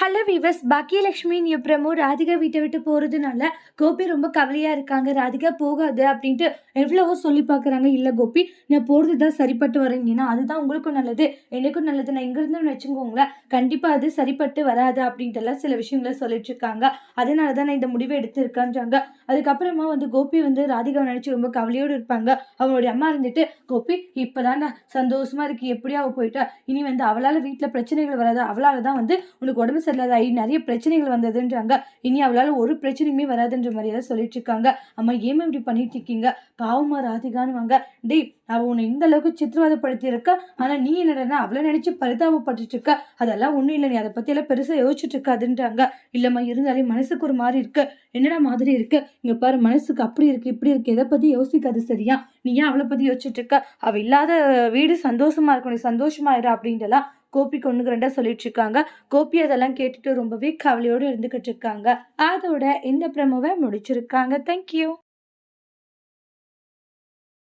Hello viewers நீ promo Radhika வீட்டை விட்டு போகிறதுனால கோபி ரொம்ப கவலையாக இருக்காங்க. ராதிகா போகாது அப்படின்ட்டு எவ்வளவோ சொல்லி பார்க்குறாங்க. இல்லை கோபி நான் போகிறது தான் சரிப்பட்டு வரீங்கன்னா அதுதான் உங்களுக்கும் நல்லது. எனக்கும் நல்லது. நான் இங்கேருந்து வச்சுக்கோங்களேன். கண்டிப்பாக அது சரிப்பட்டு வராது அப்படின்ட்டுலாம் சில விஷயங்களை சொல்லிட்டு இருக்காங்க. அதனால தான் நான் இந்த முடிவை எடுத்திருக்கான்றாங்க. அதுக்கப்புறமா வந்து கோபி வந்து ராதிகாவை நினச்சி ரொம்ப கவலையோடு இருப்பாங்க. அவங்களுடைய அம்மா இருந்துட்டு கோபி இப்போ தான் சந்தோஷமா இருக்கு எப்படியா அவள் போயிட்டா. இனி வந்து அவளால் வீட்டில் பிரச்சனைகள் வராது. அவளால் தான் வந்து உனக்கு உடம்பு சரியில்லாதாயி நிறைய பிரச்சனைகள் வந்ததுன்றாங்க. இனி அவளால் ஒரு பிரச்சனையுமே வராதுன்ற மாதிரியெல்லாம் சொல்லிட்டு இருக்காங்க. அம்மா ஏமா இப்படி பண்ணிட்டு இருக்கீங்க? பாவமா ராதிகான்னு வாங்க. டேய் அவ உன்னை இந்த அளவுக்கு சித்திரவதைப்படுத்தி இருக்க நீ என்னடனா அவளை நினச்சி பரிதாபப்பட்டுட்டு இருக்க. அதெல்லாம் ஒன்றும் இல்லை நீ அதை பற்றியெல்லாம் பெருசாக யோசிச்சுட்டு இருக்காதுன்றாங்க. இல்லைம்மா இருந்தாலே மனசுக்கு ஒரு மாதிரி இருக்கு. என்னடா மாதிரி இருக்கு? இங்க பாரு மனசுக்கு அப்படி இருக்கு இப்படி இருக்கு. எதை பற்றி யோசிக்காது சரியா? நீ ஏன் அவளை பற்றி யோசிச்சுட்டு இருக்க? அவள் இல்லாத வீடு சந்தோஷமா இருக்கும் நீ சந்தோஷமா இரு அப்படின்ட்டுலாம் கோபிக்கு ஒன்று ரெண்டாக சொல்லிட்டு இருக்காங்க கோபி அதெல்லாம் கேட்டுட்டு ரொம்பவே கவலையோடு இருந்துக்கிட்டு இருக்காங்க. அதோட இந்த ப்ரமோவை முடிச்சிருக்காங்க. தேங்க்யூ